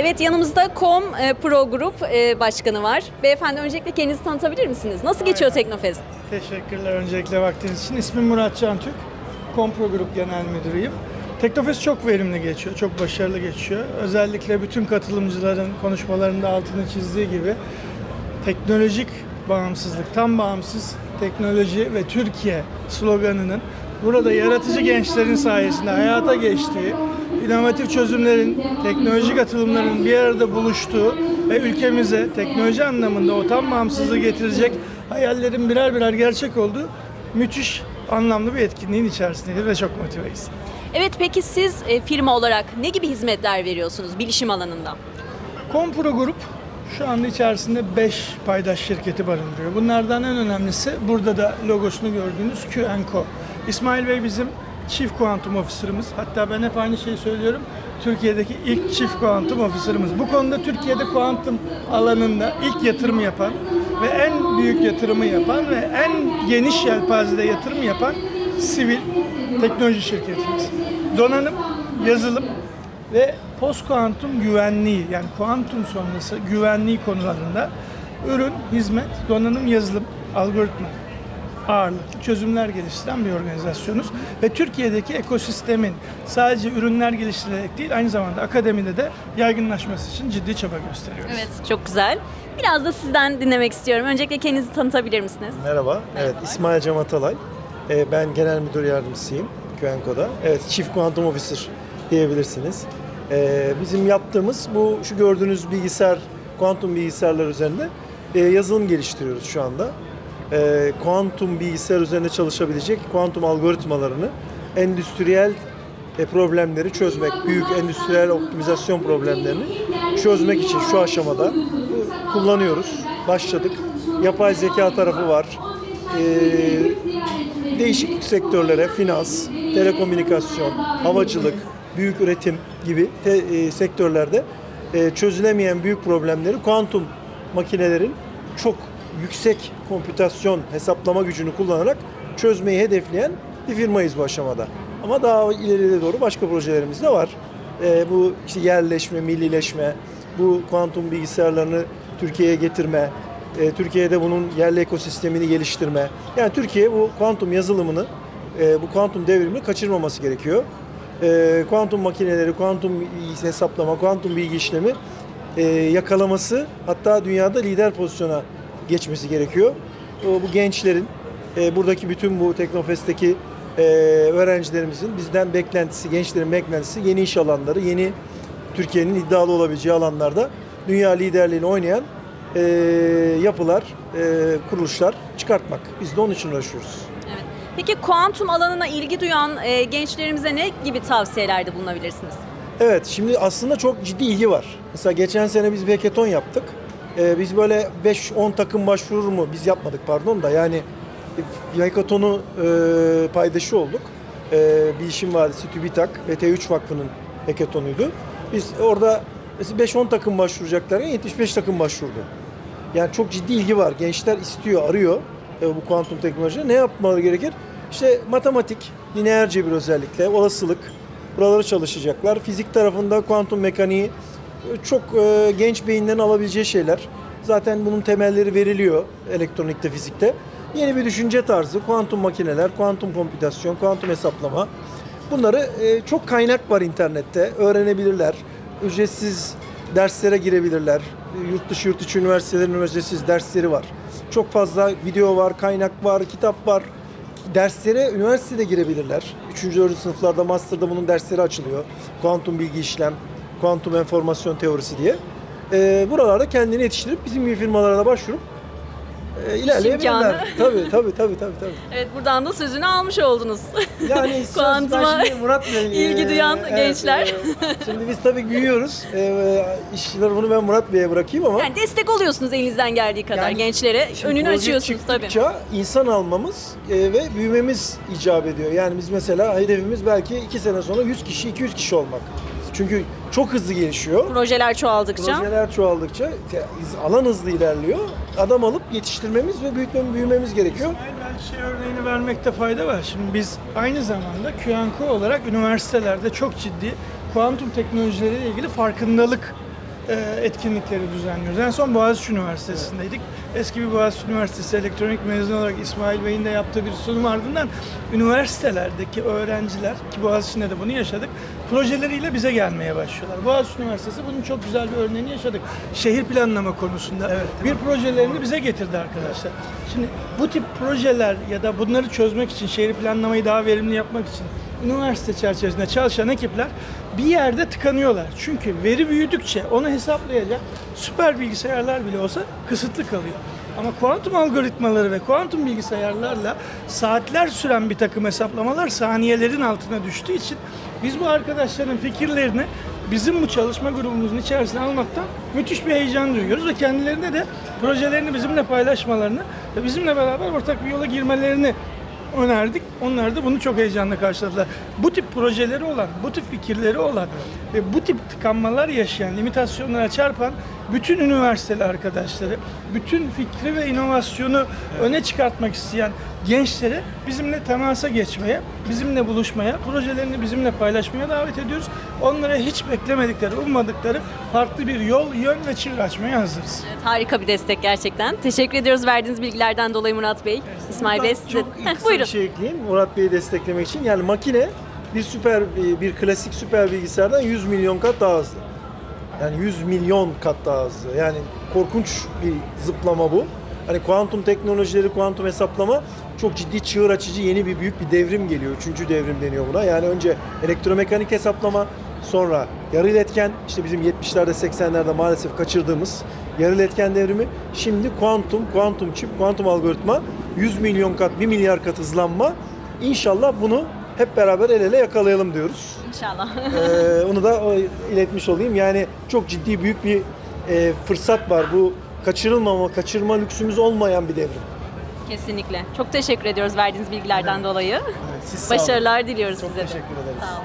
Evet yanımızda KOM e, Pro Grup e, Başkanı var. Beyefendi öncelikle kendinizi tanıtabilir misiniz? Nasıl geçiyor Teknofest? Teşekkürler öncelikle vaktiniz için. İsmim Murat Can Türk. Kompro Grup Genel Müdürüyüm. Teknofest çok verimli geçiyor, çok başarılı geçiyor. Özellikle bütün katılımcıların konuşmalarında altını çizdiği gibi teknolojik bağımsızlık, tam bağımsız teknoloji ve Türkiye sloganının burada yaratıcı gençlerin sayesinde hayata geçtiği, inovatif çözümlerin, teknolojik atılımların bir arada buluştuğu ve ülkemize teknoloji anlamında o tam bağımsızlığı getirecek hayallerin birer birer gerçek olduğu müthiş anlamlı bir etkinliğin içerisindeyiz ve çok motiveyiz. Evet peki siz e, firma olarak ne gibi hizmetler veriyorsunuz bilişim alanında? Kompro Grup şu anda içerisinde 5 paydaş şirketi barındırıyor. Bunlardan en önemlisi burada da logosunu gördüğünüz Q&Co. İsmail Bey bizim Chief Quantum Officer'ımız. Hatta ben hep aynı şeyi söylüyorum. Türkiye'deki ilk Chief Quantum Officer'ımız. Bu konuda Türkiye'de kuantum alanında ilk yatırım yapan ve en büyük yatırımı yapan ve en geniş yelpazede yatırım yapan sivil teknoloji şirketimiz. Donanım, yazılım ve post kuantum güvenliği yani kuantum sonrası güvenliği konularında ürün, hizmet, donanım, yazılım, algoritma ağırlıklı çözümler geliştiren bir organizasyonuz. Ve Türkiye'deki ekosistemin sadece ürünler geliştirerek değil aynı zamanda akademide de yaygınlaşması için ciddi çaba gösteriyoruz. Evet çok güzel. Biraz da sizden dinlemek istiyorum. Öncelikle kendinizi tanıtabilir misiniz? Merhaba, evet İsmail Cem Atalay. Ee, ben Genel Müdür Yardımcısıyım QNCO'da. Evet, Chief Quantum Officer diyebilirsiniz. Ee, bizim yaptığımız bu şu gördüğünüz bilgisayar, kuantum bilgisayarlar üzerinde e, yazılım geliştiriyoruz şu anda. Ee, kuantum bilgisayar üzerinde çalışabilecek kuantum algoritmalarını endüstriyel e, problemleri çözmek, büyük endüstriyel optimizasyon problemlerini çözmek için şu aşamada bu- kullanıyoruz. Başladık. Yapay zeka tarafı var. Değişik sektörlere, finans, telekomünikasyon, havacılık, büyük üretim gibi e, sektörlerde e, çözülemeyen büyük problemleri kuantum makinelerin çok yüksek kompütasyon hesaplama gücünü kullanarak çözmeyi hedefleyen bir firmayız bu aşamada. Ama daha ileriye doğru başka projelerimiz de var. Ee, bu işte yerleşme, millileşme, bu kuantum bilgisayarlarını Türkiye'ye getirme, e, Türkiye'de bunun yerli ekosistemini geliştirme. Yani Türkiye bu kuantum yazılımını, e, bu kuantum devrimini kaçırmaması gerekiyor. E, kuantum makineleri, kuantum hesaplama, kuantum bilgi işlemi e, yakalaması hatta dünyada lider pozisyona geçmesi gerekiyor. Bu gençlerin, e, buradaki bütün bu Teknofest'teki e, öğrencilerimizin bizden beklentisi, gençlerin beklentisi yeni iş alanları, yeni Türkiye'nin iddialı olabileceği alanlarda dünya liderliğini oynayan e, yapılar, e, kuruluşlar çıkartmak. Biz de onun için uğraşıyoruz. Evet. Peki kuantum alanına ilgi duyan e, gençlerimize ne gibi tavsiyelerde bulunabilirsiniz? Evet, şimdi aslında çok ciddi ilgi var. Mesela geçen sene biz bir hackathon yaptık. Ee, biz böyle 5-10 takım başvurur mu? Biz yapmadık pardon da yani bir hackathonu e, paydaşı olduk. E, Bilişim Vadisi, TÜBİTAK ve T3 Vakfı'nın hackathonuydu. Biz orada 5-10 takım başvuracaklar, 75 takım başvurdu. Yani çok ciddi ilgi var. Gençler istiyor, arıyor e, bu kuantum teknolojide. Ne yapmaları gerekir? İşte matematik, lineer cebir özellikle, olasılık, buraları çalışacaklar. Fizik tarafında kuantum mekaniği çok e, genç beyinlerin alabileceği şeyler. Zaten bunun temelleri veriliyor elektronikte, fizikte. Yeni bir düşünce tarzı, kuantum makineler, kuantum kompütasyon, kuantum hesaplama. Bunları e, çok kaynak var internette. Öğrenebilirler. Ücretsiz derslere girebilirler. Yurt dışı, yurt içi üniversitelerin ücretsiz dersleri var. Çok fazla video var, kaynak var, kitap var. Derslere üniversitede girebilirler. 3. 4. sınıflarda, master'da bunun dersleri açılıyor. Kuantum bilgi işlem, kuantum enformasyon teorisi diye. E, buralarda kendini yetiştirip bizim gibi firmalara da başvurup e, ilerleyebilirler. Tabii, tabii, tabii, tabii, tabii. Evet buradan da sözünü almış oldunuz. Yani Kuantuma şimdi Murat Bey, ilgi e, duyan gençler. e, şimdi biz tabii büyüyoruz. E, e, işleri bunu ben Murat Bey'e bırakayım ama Yani destek oluyorsunuz elinizden geldiği kadar Yani gençlere. Önünü açıyorsunuz tabii. insan almamız e, ve büyümemiz icap ediyor. Yani biz mesela hedefimiz belki iki sene sonra 100 kişi, 200 kişi olmak. Çünkü çok hızlı gelişiyor. Projeler çoğaldıkça. Projeler çoğaldıkça alan hızlı ilerliyor. Adam alıp yetiştirmemiz ve büyütmemiz, büyümemiz gerekiyor. İsmail ben şey örneğini vermekte fayda var. Şimdi biz aynı zamanda QNQ olarak üniversitelerde çok ciddi kuantum teknolojileriyle ilgili farkındalık etkinlikleri düzenliyoruz. En son Boğaziçi Üniversitesi'ndeydik. Eski bir Boğaziçi Üniversitesi elektronik mezunu olarak İsmail Bey'in de yaptığı bir sunum ardından üniversitelerdeki öğrenciler ki Boğaziçi'nde de bunu yaşadık. Projeleriyle bize gelmeye başlıyorlar. Boğaziçi Üniversitesi bunun çok güzel bir örneğini yaşadık. Şehir planlama konusunda bir projelerini bize getirdi arkadaşlar. Şimdi bu tip projeler ya da bunları çözmek için, şehir planlamayı daha verimli yapmak için üniversite çerçevesinde çalışan ekipler bir yerde tıkanıyorlar. Çünkü veri büyüdükçe onu hesaplayacak süper bilgisayarlar bile olsa kısıtlı kalıyor. Ama kuantum algoritmaları ve kuantum bilgisayarlarla saatler süren bir takım hesaplamalar saniyelerin altına düştüğü için biz bu arkadaşların fikirlerini bizim bu çalışma grubumuzun içerisine almaktan müthiş bir heyecan duyuyoruz ve kendilerine de projelerini bizimle paylaşmalarını ve bizimle beraber ortak bir yola girmelerini önerdik. Onlar da bunu çok heyecanla karşıladılar. Bu tip projeleri olan, bu tip fikirleri olan ve bu tip tıkanmalar yaşayan, limitasyonlara çarpan bütün üniversiteli arkadaşları, bütün fikri ve inovasyonu öne çıkartmak isteyen gençleri bizimle temasa geçmeye, bizimle buluşmaya, projelerini bizimle paylaşmaya davet ediyoruz. Onlara hiç beklemedikleri, ummadıkları farklı bir yol, yön ve çığır açmaya hazırız. Evet, harika bir destek gerçekten. Teşekkür ediyoruz verdiğiniz bilgilerden dolayı Murat Bey. İsmail Bey size. Çok kısa bir şey ekleyeyim Murat Bey'i desteklemek için. Yani makine bir süper bir klasik süper bilgisayardan 100 milyon kat daha hızlı. Yani 100 milyon kat daha hızlı. Yani korkunç bir zıplama bu. Hani kuantum teknolojileri, kuantum hesaplama çok ciddi çığır açıcı yeni bir büyük bir devrim geliyor. Üçüncü devrim deniyor buna. Yani önce elektromekanik hesaplama, sonra yarı iletken, işte bizim 70'lerde 80'lerde maalesef kaçırdığımız yarı iletken devrimi. Şimdi kuantum, kuantum çip, kuantum algoritma 100 milyon kat, 1 milyar kat hızlanma. İnşallah bunu hep beraber el ele yakalayalım diyoruz. İnşallah. Ee, onu da iletmiş olayım. Yani çok ciddi büyük bir e, fırsat var. Bu kaçırılmama, kaçırma lüksümüz olmayan bir devrim. Kesinlikle. Çok teşekkür ediyoruz verdiğiniz bilgilerden dolayı. Siz sağ olun. Başarılar diliyoruz Çok size de. teşekkür ederiz. Sağ olun.